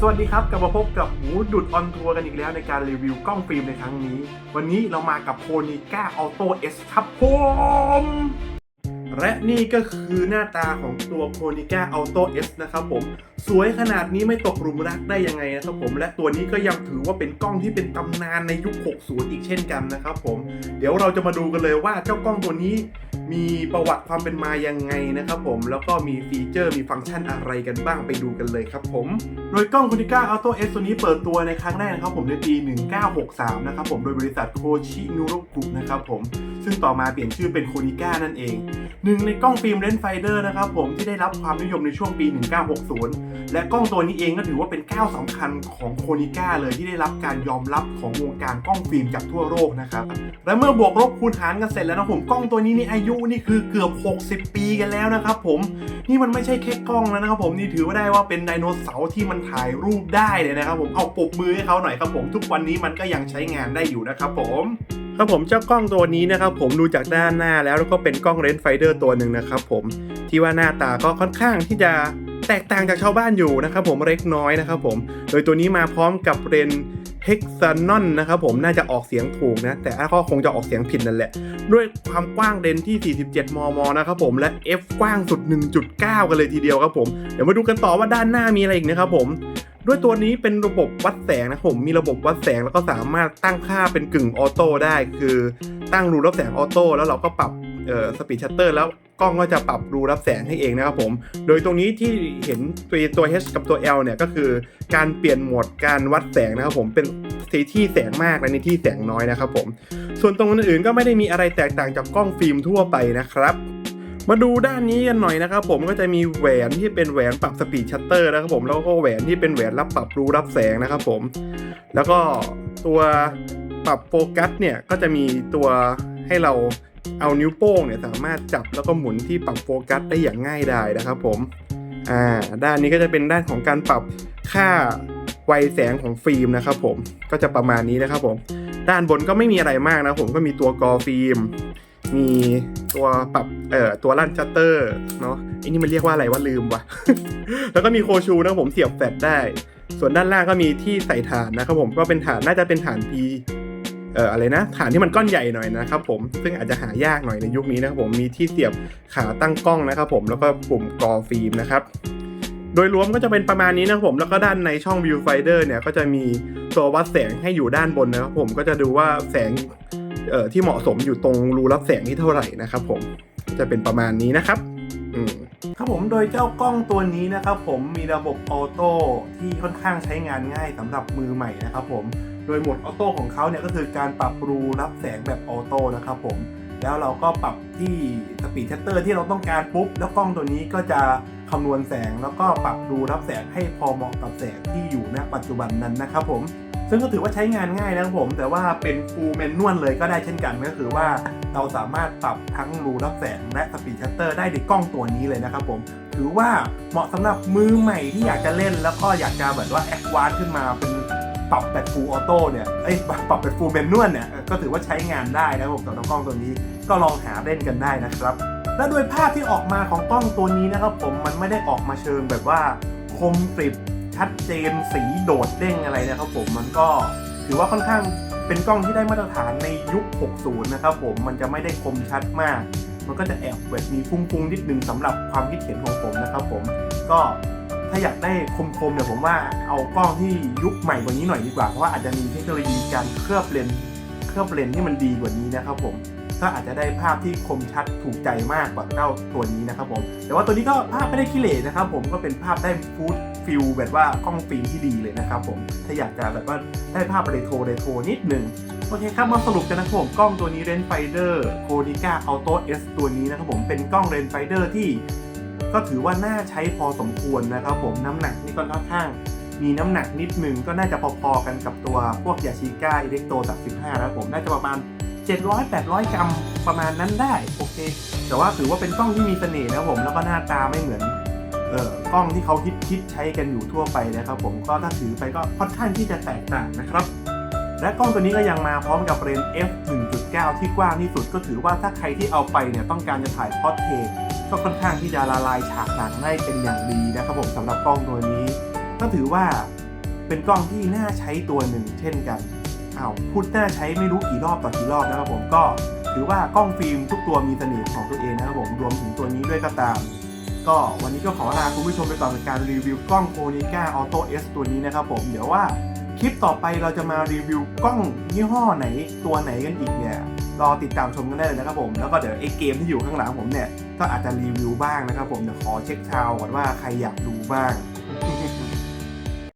สวัสดีครับกลับมาพบกับหูดุดออนทัวร์กันอีกแล้วในการรีวิวกล้องฟิล์มในครั้งนี้ วันนี้เรามากับโคนิก้าออโต้เอสครับผม และนี่ก็คือหน้าตาของตัวโ o นิก้าออโตเอสนะครับผม สวยขนาดนี้ไม่ตกหลุมรักได้ยังไงนะครับผม และตัวนี้ก็ยังถือว่าเป็นกล้องที่เป็นตำนานในยุค 60 อีกเช่นกันนะครับผม เดี๋ยวเราจะมาดูกันเลยว่าเจ้ากล้องตัวนี้มีประวัติความเป็นมายังไงนะครับผม แล้วก็มีฟีเจอร์มีฟังก์ชันอะไรกันบ้างไปดูกันเลยครับผม โดยกล้อง Konica Auto S ตัวนี้เปิดตัวในครั้งแรกนะครับผมในปี 1963 นะครับผม โดยบริษัทโคชินูโรกุนะครับผม ซึ่งต่อมาเปลี่ยนชื่อเป็น Konica นั่นเองหนึ่งในกล้องฟิล์มเลนส์ไฟเดอร์นะครับผมที่ได้รับความนิยมในช่วงปี 1960 และกล้องตัวนี้เองก็ถือว่าเป็นก้าวสำคัญของโคนิก้าเลยที่ได้รับการยอมรับของวงการกล้องฟิล์มจากทั่วโลกนะครับ และเมื่อบวกลบคูณหารกันเสร็จแล้วนะผมกล้องตัวนี้นี่อายุนี่คือเกือบ 60 ปีกันแล้วนะครับผมนี่มันไม่ใช่แค่กล้องแล้วนะครับผมนี่ถือว่าได้ว่าเป็นไดโนเสาร์ที่มันถ่ายรูปได้เลยนะครับผมเอาปรบมือให้เขาหน่อยครับผม ทุกวันนี้มันก็ยังใช้งานได้อยู่นะครับผม ครับผมเจ้ากล้องตัวนี้นะครับผมดูจากด้านหน้าแล้วแล้วก็เป็นกล้องเลนส์ไฟเดอร์ตัวหนึ่งนะครับผมที่ว่าหน้าตาก็ค่อนข้างที่จะแตกต่างจากชาวบ้านอยู่นะครับผมเล็กน้อยนะครับผม โดยตัวนี้มาพร้อมกับเลนส์เฮกซานอนนะครับผมน่าจะออกเสียงถูกนะ แต่ก็คงจะออกเสียงผิดนั่นแหละ ด้วยความกว้างเลนส์ที่ 47 มม นะครับผมและ f กว้างสุด 1.9 กันเลยทีเดียวครับผม เดี๋ยวมาดูกันต่อว่าด้านหน้ามีอะไรอีกนะครับผม ด้วยตัวนี้เป็นระบบวัดแสงนะครับผมมีระบบวัดแสงแล้วก็สามารถตั้งค่าเป็นกึ่งออโต้ได้ คือตั้งรูรับแสงออโต้แล้วเราก็ปรับเอ่อสปีดชัตเตอร์แล้วกล้องก็จะปรับรูรับแสงให้เองนะครับผม โดยตรงนี้ที่เห็นตัวตัว H กับตัว L เนี่ยก็คือการเปลี่ยนโหมดการวัดแสงนะครับผมเป็นสีที่แสงมากและในที่แสงน้อยนะครับผม ส่วนตรงอื่นๆก็ไม่ได้มีอะไรแตกต่างจากกล้องฟิล์มทั่วไปนะครับ มาดูด้านนี้กันหน่อยนะครับผมก็จะมีแหวนที่เป็นแหวนปรับสปีดชัตเตอร์นะครับผมแล้วก็แหวนที่เป็นแหวนรับปรับรูรับแสงนะครับผม แล้วก็ตัวปรับโฟกัสเนี่ยก็จะมีตัวให้เราเอานิ้วโป้งเนี่ยสามารถจับแล้วก็หมุนที่ปรับโฟกัสได้อย่างง่ายดายนะครับผมอ่าด้านนี้ก็จะเป็นด้านของการปรับค่าไวแสงของฟิล์มนะครับผมก็จะประมาณนี้นะครับผมด้านบนก็ไม่มีอะไรมากนะผมก็มีตัวกอฟิล์ม มี ตัวปรับเอ่อตัวลั่นชัตเตอร์เนาะไอ้นี่มันเรียกว่าอะไรว่าลืมวะแล้วก็มีโคชูนะผมเสียบแฟลชได้ ส่วนด้านล่างก็มีที่ใส่ฐานนะครับผมก็เป็นฐานน่าจะเป็นฐาน P เอ่ออะไรนะฐานที่มันก้อนใหญ่หน่อยนะครับผมซึ่งอาจจะหายากหน่อยในยุคนี้นะครับผมมีที่เสียบขาตั้งกล้องนะครับผมแล้วก็ปุ่มกรอฟิล์มนะครับโดยรวมก็จะเป็นประมาณนี้นะครับผมแล้วก็ด้านในช่อง viewfinder เนี่ยก็จะมีตัววัดแสงให้อยู่ด้านบนนะครับผมก็จะดูว่าแสง ที่เหมาะสมอยู่ตรงรูรับแสงที่เท่าไหร่นะครับ ผมจะเป็นประมาณนี้นะครับอืมครับผมโดยเจ้ากล้องตัวนี้นะครับ ผมมีระบบออโต้ที่ค่อนข้างใช้งานง่ายสำหรับมือใหม่นะครับ ผมโดยโหมดออโต้ของเขาเนี่ยก็คือการปรับรูรับแสงแบบออโต้นะครับ ผมแล้วเราก็ปรับที่สปีดชัตเตอร์ที่เราต้องการปุ๊บ แล้วกล้องตัวนี้ก็จะคำนวณแสงแล้วก็ปรับดูรับแสงให้พอเหมาะกับแสงที่อยู่ณปัจจุบันนั้นนะครับผม ซึ่งก็ถือว่าใช้งานง่ายนะครับผม แต่ว่าเป็นฟูลแมนนวลเลยก็ได้เช่นกันก็คือว่าเราสามารถปรับทั้งรูรับแสงและสปีดชัตเตอร์ได้ในกล้องตัวนี้เลยนะครับผม ถือว่าเหมาะสำหรับมือใหม่ที่อยากจะเล่น แล้วก็อยากจะแบบว่าแอดวานขึ้นมาเป็นปรับแบบฟูลออโต้เนี่ยเอ้ยปรับแบบฟูลแมนนวลเนี่ยก็ถือว่าใช้งานได้นะครับผมสำหรับกล้องตัวนี้ก็ลองหาเล่นกันได้นะครับ และโดยภาพที่ออกมาของกล้องตัวนี้นะครับผมมันไม่ได้ออกมาเชิงแบบว่าคมกริบ ชัดเจนสีโดดเด้งอะไรนะครับผมมันก็ถือว่าค่อนข้างเป็นกล้องที่ได้มาตรฐานในยุค 60 นะครับผมมันจะไม่ได้คมชัดมาก มันก็จะแอบแบบมีฟุ้งๆนิดนึงสำหรับความคิดเห็นของผมนะครับผมก็ถ้าอยากได้คมๆเนี่ยผมว่าเอากล้องที่ยุคใหม่กว่านี้หน่อยดีกว่าเพราะว่าอาจจะมีเทคโนโลยีการเคลือบเลนส์เคลือบเลนส์ที่มันดีกว่านี้นะครับผม ก็อาจจะได้ภาพที่คมชัดถูกใจมากกว่าเจ้าตัวนี้นะครับผม แต่ว่าตัวนี้ก็ภาพไม่ได้ขี้เหร่นะครับผมก็เป็นภาพได้ฟูดฟิลแบบว่ากล้องฟิล์มที่ดีเลยนะครับผมถ้าอยากจะแบบว่าได้ภาพเรโทรเรโทรนิดหนึ่งโอเคครับมาสรุปกันนะครับผมกล้องตัวนี้เรนไฟเดอร์โคนิก้าอัลโตเอสตัวนี้นะครับผมเป็นกล้องเรนไฟเดอร์ที่ก็ถือว่าน่าใช้พอสมควรนะครับผมน้ำหนักนี่ก็ค่อนข้างมีน้ำหนักนิดหนึงก็น่าจะพอๆกันกับตัวพวกยาชิก้าอิเล็กโต35นะครับผมน่าจะประมาณ 700-800 กรัมประมาณนั้นได้โอเค แต่ว่าถือว่าเป็นกล้องที่มีเสน่ห์นะผมแล้วก็หน้าตาไม่เหมือนเอ่อกล้องที่เขาฮิตคิดใช้กันอยู่ทั่วไปนะครับผมก็ถ้าถือไปก็ค่อนข้างที่จะแตกต่างนะครับ และกล้องตัวนี้ก็ยังมาพร้อมกับเลนส์ f 1.9 ที่กว้างที่สุดก็ถือว่าถ้าใครที่เอาไปเนี่ยต้องการจะถ่ายพอร์เทรตก็ค่อนข้างที่จะละลายฉากหนังได้เป็นอย่างดีนะครับผมสำหรับกล้องตัวนี้ ก็ถือว่าเป็นกล้องที่น่าใช้ตัวหนึ่งเช่นกัน อ้าวพูดน่าใช้ไม่รู้กี่รอบต่อกี่รอบนะครับผมก็ถือว่ากล้องฟิล์มทุกตัวมีเสน่ห์ของตัวเองนะครับผมรวมถึงตัวนี้ด้วยก็ตาม ก็วันนี้ก็ขอลาคุณผู้ชมไปก่อนกับการรีวิวกล้องโ o นิก้าออโต้เอสตัวนี้นะครับผมเดี๋ยวว่าคลิปต่อไปเราจะมารีวิวกล้องยี่ห้อไหนตัวไหนกันอีกเนี่ยรอติดตามชมกันได้เลยนะครับผมแล้วก็เดี๋ยวไอ้เกมที่อยู่ข้างหลังผมเนี่ยก็อาจจะรีวิวบ้างนะครับผมเดี๋ยวขอเช็คชาวก่อนว่าใครอยากดูบ้าง